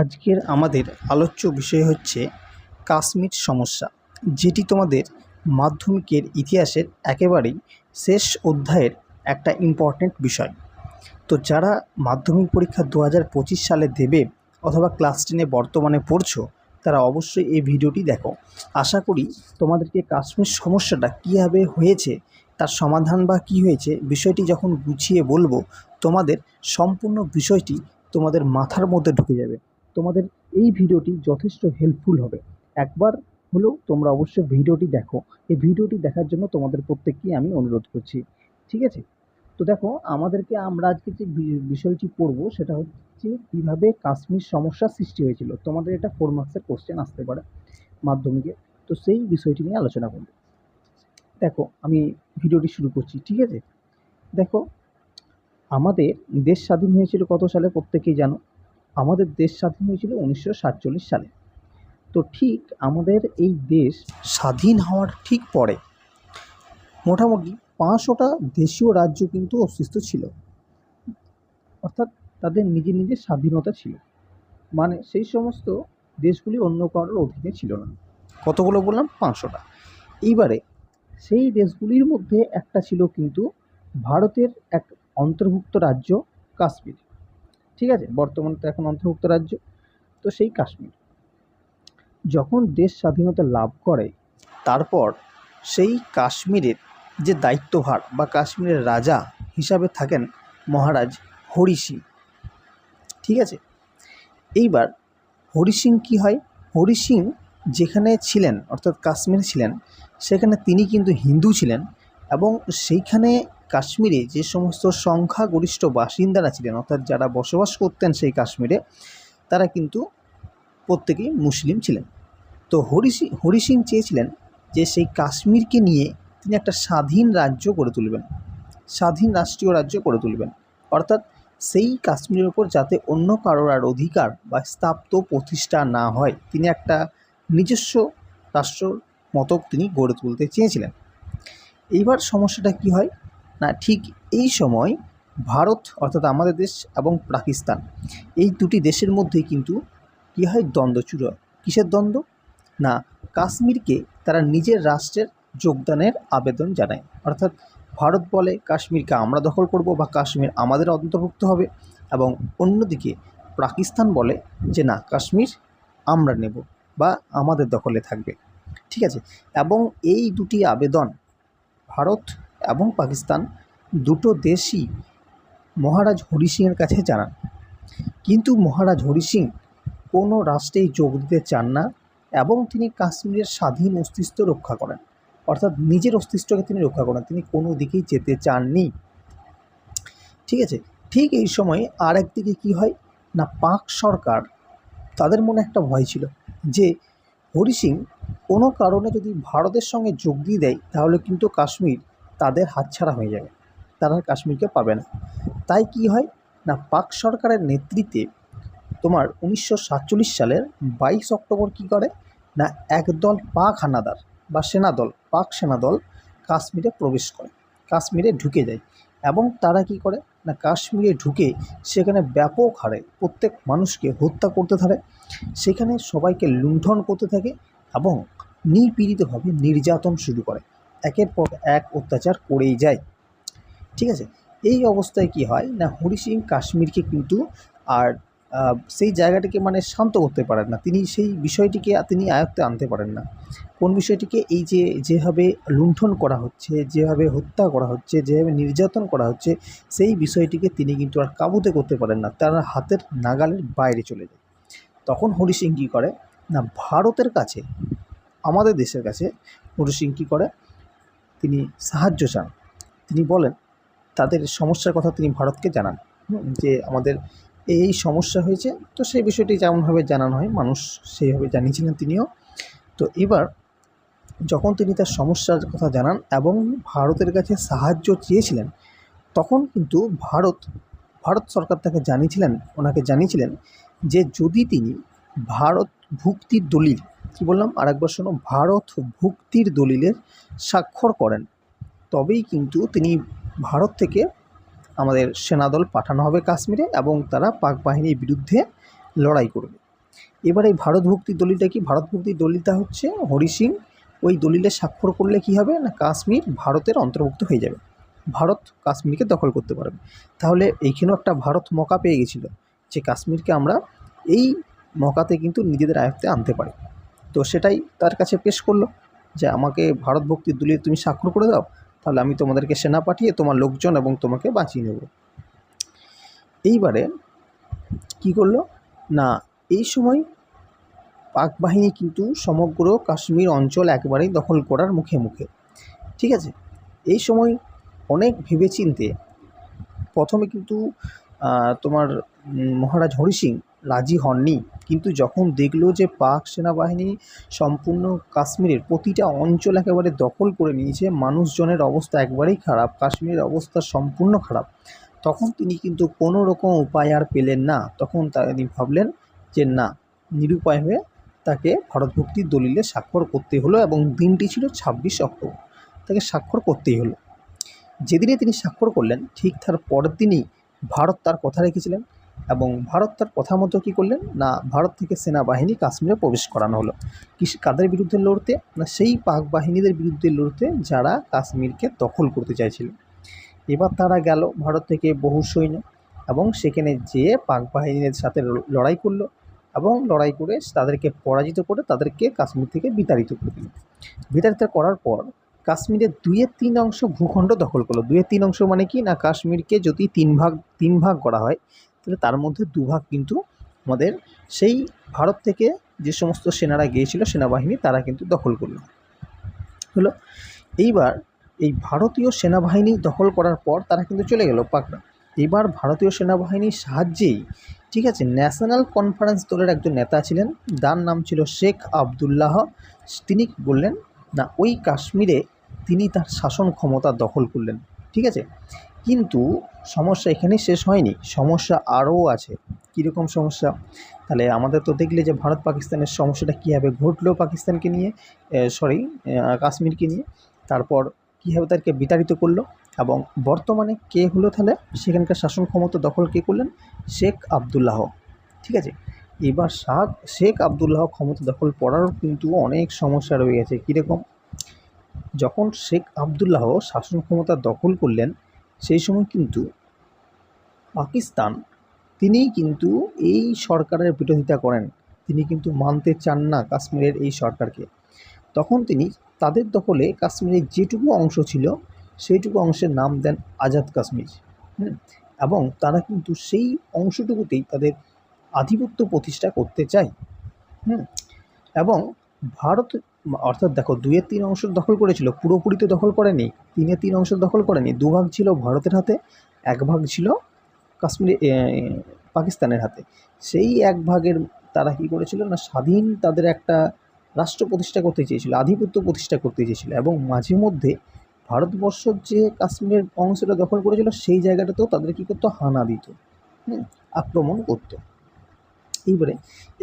আজকের আমাদের আলোচ্য বিষয় হচ্ছে কাশ্মীর সমস্যা, যেটি তোমাদের মাধ্যমিকের ইতিহাসের একেবারেই শেষ অধ্যায়ের একটা ইম্পর্ট্যান্ট বিষয়। তো যারা মাধ্যমিক পরীক্ষা দু হাজার পঁচিশ সালে দেবে অথবা ক্লাস টেনে বর্তমানে পড়ছো, তারা অবশ্যই এই ভিডিওটি দেখো। আশা করি তোমাদেরকে কাশ্মীর সমস্যাটা কীভাবে হয়েছে, তার সমাধান বা কী হয়েছে, বিষয়টি যখন গুছিয়ে বলব, তোমাদের সম্পূর্ণ বিষয়টি তোমাদের মাথার মধ্যে ঢুকে যাবে। তোমাদের এই ভিডিওটি যথেষ্ট হেল্পফুল হবে। একবার হলেও তোমরা অবশ্যই ভিডিওটি দেখো। এই ভিডিওটি দেখার জন্য তোমাদের প্রত্যেককেই আমি অনুরোধ করছি। ঠিক আছে? তো দেখো, আমাদেরকে আমরা আজকে যে বিষয়টি পড়ব সেটা হচ্ছে কীভাবে কাশ্মীর সমস্যা সৃষ্টি হয়েছিল। তোমাদের এটা ফোর মার্কসের কোশ্চেন আসতে পারে মাধ্যমিকে। তো সেই বিষয়টি নিয়ে আলোচনা করব। দেখো, আমি ভিডিওটি শুরু করছি। ঠিক আছে? দেখো, আমাদের দেশ স্বাধীন হয়েছিল কত সালে প্রত্যেকেই জানো? আমাদের দেশ স্বাধীন হয়েছিল উনিশশো সাতচল্লিশ সালে। তো ঠিক আমাদের এই দেশ স্বাধীন হওয়ার ঠিক পরে মোটামুটি পাঁচশোটা দেশীয় রাজ্য কিন্তু অস্তিত্ব ছিল। অর্থাৎ তাদের নিজের নিজের স্বাধীনতা ছিল। মানে সেই সমস্ত দেশগুলি অন্য কারোর অধীনে ছিল না। কতগুলো বললাম? পাঁচশোটা। এইবারে সেই দেশগুলির মধ্যে একটা ছিল কিন্তু ভারতের এক অন্তর্ভুক্ত রাজ্য কাশ্মীর। ঠিক আছে? বর্তমানে তো এখন অন্তর্ভুক্ত রাজ্য। তো সেই কাশ্মীর। যখন দেশ স্বাধীনতা লাভ করে, তারপর সেই কাশ্মীরের যে দায়িত্বভার বা কাশ্মীরের রাজা হিসাবে থাকেন মহারাজ হরি সিং। ঠিক আছে? এইবার হরি সিং কী হয়? হরি সিং যেখানে ছিলেন, অর্থাৎ কাশ্মীরে ছিলেন, সেখানে তিনি কিন্তু হিন্দু ছিলেন এবং সেইখানে কাশ্মীরে যে সমস্ত সংখ্যাগরিষ্ঠ বাসিন্দারা ছিলেন, অর্থাৎ যারা বসবাস করতেন সেই কাশ্মীরে, তারা কিন্তু প্রত্যেকেই মুসলিম ছিলেন। তো হরি হরি সিং চেয়েছিলেন যে সেই কাশ্মীরকে নিয়ে তিনি একটা স্বাধীন রাজ্য করে তুলবেন, স্বাধীন রাষ্ট্রীয় রাজ্য করে তুলবেন। অর্থাৎ সেই কাশ্মীরের ওপর যাতে অন্য কারোর আর অধিকার বা স্থাপ্ত প্রতিষ্ঠা না হয়, তিনি একটা নিজস্ব রাষ্ট্রর মতো তিনি গড়ে তুলতে চেয়েছিলেন। এইবার সমস্যাটা কি হয়? না, ঠিক এই সময় ভারত, অর্থাৎ আমাদের দেশ এবং পাকিস্তান, এই দুটি দেশের মধ্যে কিন্তু কী হয় দ্বন্দ্ব হয়। কিসের দ্বন্দ্ব? না, কাশ্মীরকে তারা নিজের রাষ্ট্রের যোগদানের আবেদন জানায়। অর্থাৎ ভারত বলে কাশ্মীরকে আমরা দখল করব বা কাশ্মীর আমাদের অন্তর্ভুক্ত হবে এবং অন্যদিকে পাকিস্তান বলে যে না, কাশ্মীর আমরা নেব বা আমাদের দখলে থাকবে। ঠিক আছে? এবং এই দুটি আবেদন ভারত এবং পাকিস্তান দুটো দেশই মহারাজ হরি সিংয়ের কাছে জানান। কিন্তু মহারাজ হরি সিং কোনো রাষ্ট্রেই যোগ দিতে চান না এবং তিনি কাশ্মীরের স্বাধীন অস্তিত্ব রক্ষা করেন। অর্থাৎ নিজের অস্তিত্বকে তিনি রক্ষা করেন, তিনি কোনো দিকেই যেতে চাননি। ঠিক আছে, ঠিক এই সময় আর একদিকে কী হয়? না, পাক সরকার, তাদের মনে একটা ভয় ছিল যে হরি সিং কোনো কারণে যদি ভারতের সঙ্গে যোগ দিয়ে দেয়, তাহলে কিন্তু কাশ্মীর তাদের হাতছাড়া হয়ে যাবে। তারা কাশ্মীরকে পাবে না। তাই কি হয়? না, পাক সরকারের নেতৃত্বে তোমার উনিশশো সাতচল্লিশ সালের বাইশ অক্টোবর কী করে? না, একদল পাক হানাদার বা সেনাদল, পাক সেনাদল কাশ্মীরে প্রবেশ করে। কাশ্মীরে ঢুকে যায় এবং তারা কি করে? না, কাশ্মীরে ঢুকে সেখানে ব্যাপক হারে প্রত্যেক মানুষকে হত্যা করতে থাকে সেখানে সবাইকে লুণ্ঠন করতে থাকে এবং নিপীড়িতভাবে নির্যাতন শুরু করে। একের পর এক অত্যাচার করেই যায়। ঠিক আছে? এই অবস্থায় কি হয়? না, হরি সিং কাশ্মীরকে কিন্তু আর সেই জায়গাটিকে মানে শান্ত করতে পারেন না। তিনি সেই বিষয়টিকে তিনি আয়ত্তে আনতে পারেন না। কোন বিষয়টিকে? এই যে, যেভাবে লুণ্ঠন করা হচ্ছে, যেভাবে হত্যা করা হচ্ছে, যেভাবে নির্যাতন করা হচ্ছে, সেই বিষয়টিকে তিনি কিন্তু আর কাবুতে করতে পারেন না। তার হাতের নাগালের বাইরে চলে যায়। তখন হরি সিং কী করে? না, ভারতের কাছে, আমাদের দেশের কাছে হরি সিং কী করে? তিনি সাহায্য চান। তিনি বলেন, তাদের সমস্যার কথা তিনি ভারতকে জানান যে আমাদের এই সমস্যা হয়েছে। তো সেই বিষয়টি যেমনভাবে জানানো হয়, মানুষ সেইভাবে জানিয়েছিলেন তিনিও। তো এবার যখন তিনি তার সমস্যার কথা জানান এবং ভারতের কাছে সাহায্য চেয়েছিলেন, তখন কিন্তু ভারত ভারত সরকার তাকে জানিয়েছিলেন, ওনাকে জানিয়েছিলেন যে যদি তিনি ভারত ভুক্তির দলিল কী বললাম? আরেকবার শোনো, ভারত ভুক্তির দলিলের স্বাক্ষর করেন। তবেই কিন্তু তিনি ভারত থেকে আমাদের সেনাদল পাঠানো হবে কাশ্মীরে এবং তারা পাক বাহিনীর বিরুদ্ধে লড়াই করবে। এবার এই ভারত ভক্তির দলিলটা কি? ভারত ভক্তির দলিলটা হচ্ছে, হরি সিং ওই দলিলে স্বাক্ষর করলে কি হবে? না, কাশ্মীর ভারতের অন্তর্ভুক্ত হয়ে যাবে। ভারত কাশ্মীরকে দখল করতে পারবে। তাহলে এইখানেও একটা ভারত মকা পেয়ে গেছিল যে কাশ্মীরকে আমরা এই মকাতে কিন্তু নিজেদের আয়ত্তে আনতে পারি। তো সেটাই তার কাছে পেশ করল যে আমাকে ভারত ভক্তির দলিল তুমি স্বাক্ষর করে দাও, তাহলে আমি তোমাদেরকে সেনা পাঠিয়ে তোমার লোকজন এবং তোমাকে বাঁচিয়ে নেব। এইবারে কি করল? না, এই সময় পাক বাহিনী কিন্তু সমগ্র কাশ্মীর অঞ্চল একবারেই দখল করার মুখে মুখে। ঠিক আছে? এই সময় অনেক ভেবেচিন্তে প্রথমে কিন্তু তোমার মহারাজ হরি সিং রাজি হননি। কিন্তু যখন দেখল যে পাক সেনাবাহিনী সম্পূর্ণ কাশ্মীরের প্রতিটা অঞ্চল একেবারে দখল করে নিয়েছে, মানুষজনের অবস্থা একবারেই খারাপ, কাশ্মীরের অবস্থা সম্পূর্ণ খারাপ। তখন তিনি কিন্তু কোনো রকম উপায় আর পেলেন না। তখন তিনি ভাবলেন যে না, নিরুপায় হয়ে তাকে ভারত ভক্তির দলিলে স্বাক্ষর করতে হলো এবং দিনটি ছিল ছাব্বিশ অক্টোবর, তাকে স্বাক্ষর করতেই হলো। যেদিনে তিনি স্বাক্ষর করলেন, ঠিক তার পরের দিনই ভারত তার কথা রেখেছিলেন। এবং ভারত তার কথা মতো কী করলেন? না, ভারত থেকে সেনাবাহিনী কাশ্মীরে প্রবেশ করানো হলো। কৃষি কাদের বিরুদ্ধে লড়তে? না, সেই পাক বাহিনীদের বিরুদ্ধে লড়তে যারা কাশ্মীরকে দখল করতে চাইছিলেন এবার তারা গেল ভারত থেকে বহু সৈন্য এবং সেখানে যেয়ে পাক বাহিনীর সাথে লড়াই করল এবং লড়াই করে তাদেরকে পরাজিত করে তাদেরকে কাশ্মীর থেকে বিতাড়িত করে দিল। বিতাড়িত করার পর কাশ্মীরের দুইয়ের তিন অংশ ভূখণ্ড দখল করল। দুইয়ের তিন অংশ মানে কি? না, কাশ্মীরকে যদি তিন ভাগ তিন ভাগ করা হয় তাহলে তার মধ্যে দুভাগ কিন্তু আমাদের সেই ভারত থেকে যে সমস্ত সেনারা গিয়েছিল, সেনাবাহিনী, তারা কিন্তু দখল করল। হলো, এইবার এই ভারতীয় সেনাবাহিনী দখল করার পর তারা কিন্তু চলে গেল পাকড়া এবার ভারতীয় সেনাবাহিনীর সাহায্যেই, ঠিক আছে, ন্যাশনাল কনফারেন্স দলের একজন নেতা ছিলেন, যার নাম ছিল শেখ আবদুল্লাহ। তিনি বললেন, না, ওই কাশ্মীরে তিনি তার শাসন ক্ষমতা দখল করলেন। ঠিক আছে? কিন্তু সমস্যা এখানেই শেষ হয়নি। সমস্যা আরও আছে। কীরকম সমস্যা? তাহলে আমাদের তো দেখলে যে ভারত পাকিস্তানের সমস্যাটা কীভাবে ঘটলো পাকিস্তানকে নিয়ে সরি কাশ্মীরকে নিয়ে। তারপর কীভাবে তাদেরকে বিতাড়িত করল। এবং বর্তমানে কে হলো তাহলে? সেখানকার শাসন ক্ষমতা দখল কে করলেন? শেখ আবদুল্লাহ। ঠিক আছে? এবার শাহ, শেখ আবদুল্লাহ ক্ষমতা দখল করারও কিন্তু অনেক সমস্যা রয়ে গেছে। কীরকম? যখন শেখ আবদুল্লাহ শাসন ক্ষমতা দখল করলেন সেই সময় কিন্তু পাকিস্তান তিনিই কিন্তু এই সরকারের বিরোধিতা করেন। তিনি কিন্তু মানতে চান না কাশ্মীরের এই সরকারকে। তখন তিনি তাদের দখলে কাশ্মীরের যেটুকু অংশ ছিল, সেইটুকু অংশের নাম দেন আজাদ কাশ্মীর। এবং তারা কিন্তু সেই অংশটুকুতেই তাদের আধিপত্য প্রতিষ্ঠা করতে চায়। হুম? এবং ভারত অর্থাৎ দেখো দুয়ের তিন অংশ দখল করেছিল পুরোপুরি তো দখল করেনি তিনের তিন অংশ দখল করেনি দুভাগ ছিল ভারতের হাতে, এক ভাগ ছিল কাশ্মীরে পাকিস্তানের হাতে। সেই এক ভাগের তারা কী করেছিল না, স্বাধীন তাদের একটা রাষ্ট্র প্রতিষ্ঠা করতে চেয়েছিল, আধিপত্য প্রতিষ্ঠা করতে চেয়েছিল এবং মাঝে মধ্যে ভারতবর্ষ যে কাশ্মীরের অংশটা দখল করেছিল, সেই জায়গাটাতেও তাদের কী করতো, হানা দিত আক্রমণ করতো। এইবারে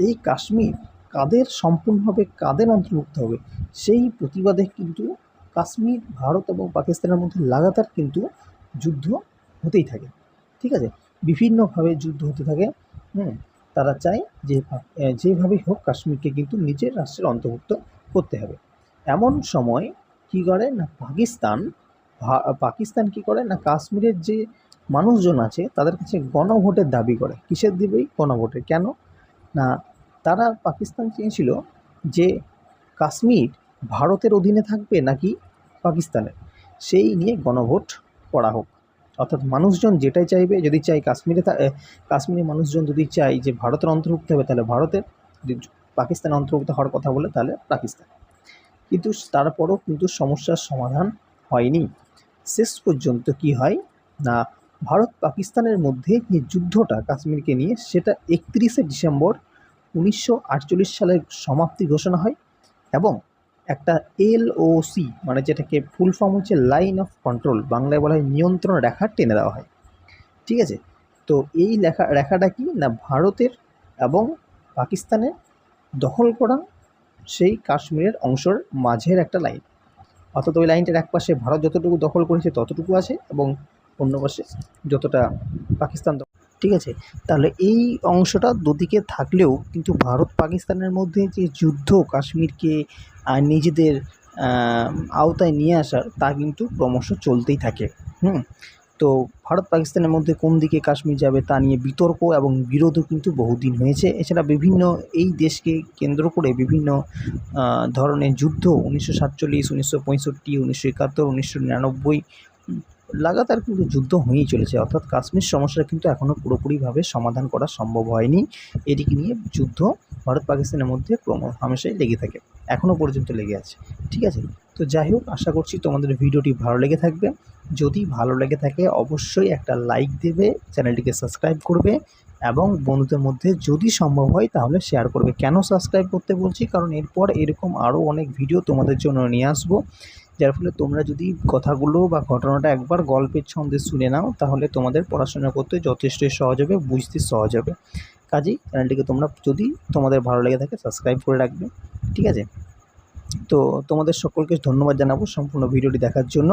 এই কাশ্মীর কাদের সম্পূর্ণভাবে কাদের অন্তর্ভুক্ত হবে? সেই প্রতিবাদে কিন্তু কাশ্মীর, ভারত এবং পাকিস্তানের মধ্যে লাগাতার কিন্তু যুদ্ধ হতেই থাকে। ঠিক আছে? বিভিন্নভাবে যুদ্ধ হতে থাকে। হুম? তারা চায় যে যেভাবেই হোক কাশ্মীরকে কিন্তু নিজের রাষ্ট্রের অন্তর্ভুক্ত করতে হবে। এমন সময় কী করে? না, পাকিস্তান পাকিস্তান কী করে? না, কাশ্মীরের যে মানুষজন আছে, তাদের কাছে গণভোটের দাবি করে। কিসের দিবেই গণভোটের। কেন? না তারা পাকিস্তান চেয়েছিল যে কাশ্মীর ভারতের অধীনে থাকবে নাকি পাকিস্তানের? সেই নিয়ে গণভোট করা হোক। অর্থাৎ মানুষজন যেটাই চাইবে, যদি চাই কাশ্মীরে কাশ্মীরের মানুষজন যদি চাই যে ভারতের অন্তর্ভুক্ত হবে, তাহলে ভারতের, যদি পাকিস্তান অন্তর্ভুক্ত হওয়ার কথা বলে, তাহলে পাকিস্তান। কিন্তু তারপরও কিন্তু সমস্যার সমাধান হয়নি। শেষ পর্যন্ত কি হয়? না ভারত পাকিস্তানের মধ্যে যে যুদ্ধটা কাশ্মীরকে নিয়ে, সেটা একত্রিশে ডিসেম্বর উনিশশো আটচল্লিশ সালের সমাপ্তি ঘোষণা হয় এবং একটা এলওসি মানে যেটাকে ফুল ফর্ম হচ্ছে লাইন অফ কন্ট্রোল বাংলায় বলা হয় নিয়ন্ত্রণ রেখা টেনে দেওয়া হয়। ঠিক আছে? তো এই লেখা, রেখাটা কি? না ভারতের এবং পাকিস্তানের দখল করা সেই কাশ্মীরের অংশের মাঝের একটা লাইন অর্থাৎ ওই লাইনটার এক পাশে ভারত যতটুকু দখল করেছে ততটুকু আছে এবং অন্য পাশে যতটা পাকিস্তান ঠিক আছে? তাহলে এই অংশটা দুদিকে থাকলেও কিন্তু ভারত পাকিস্তানের মধ্যে যে যুদ্ধ কাশ্মীরকে নিজেদের আওতায় নিয়ে আসার, তা কিন্তু ক্রমশ চলতেই থাকে। হুম? তো ভারত পাকিস্তানের মধ্যে কোন দিকে কাশ্মীর যাবে তা নিয়ে বিতর্ক এবং বিরোধও কিন্তু বহুদিন হয়েছে। এছাড়া বিভিন্ন এই দেশকে কেন্দ্র করে বিভিন্ন ধরনের যুদ্ধ, উনিশশো সাতচল্লিশ, উনিশশো পঁয়ষট্টি, উনিশশো একাত্তর, উনিশশো নিরানব্বই লাগাতার কিন্তু যুদ্ধ হয়েই চলেছে। অর্থাৎ কাশ্মীর সমস্যা কিন্তু এখনও পুরোপুরিভাবে সমাধান করা সম্ভব হয়নি। এদিকে নিয়ে যুদ্ধ ভারত পাকিস্তানের মধ্যে ক্রম হামেশাই লেগে থাকে। এখনও পর্যন্ত লেগে আছে। ঠিক আছে? তো যাই হোক, আশা করছি তোমাদের ভিডিওটি ভালো লেগে থাকবে। যদি ভালো লেগে থাকে, অবশ্যই একটা লাইক দেবে, চ্যানেলটিকে সাবস্ক্রাইব করবে। এবং বন্ধুদের মধ্যে যদি সম্ভব হয় তাহলে শেয়ার করবে। কেন সাবস্ক্রাইব করতে বলছি? কারণ এরপর এরকম আরও অনেক ভিডিও তোমাদের জন্য নিয়ে আসব। যার ফলে তোমরা যদি কথাগুলো বা ঘটনাটা একবার গল্পের ছন্দে শুনে নাও, তাহলে তোমাদের পড়াশোনা করতে যথেষ্টই সহজ হবে, বুঝতে সহজ হবে। কাজেই চ্যানেলটিকে তোমরা যদি তোমাদের ভালো লেগে থাকে সাবস্ক্রাইব করে রাখবে। ঠিক আছে? তো তোমাদের সকলকে ধন্যবাদ জানাব সম্পূর্ণ ভিডিওটি দেখার জন্য।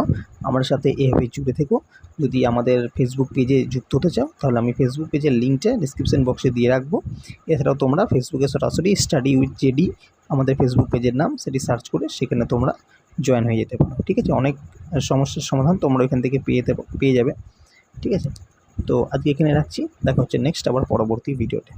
আমার সাথে এভাবে জুড়ে থেকো। যদি আমাদের ফেসবুক পেজে যুক্ত হতে চাও, তাহলে আমি ফেসবুক পেজের লিঙ্কটা ডিসক্রিপশন বক্সে দিয়ে রাখব। এছাড়াও তোমরা ফেসবুকে সরাসরি স্টাডি উইথ জেডি আমাদের ফেসবুক পেজের নাম সেটি সার্চ করে সেখানে তোমরা জয়েন হয়ে যেতে পারো। ঠিক আছে? অনেক সমস্যার সমাধান তোমরা এখান থেকে পেয়ে পেয়ে যাবে। ঠিক আছে? তো আজকে এখানে রাখছি। দেখা হচ্ছে নেক্সট আবার পরবর্তী ভিডিওতে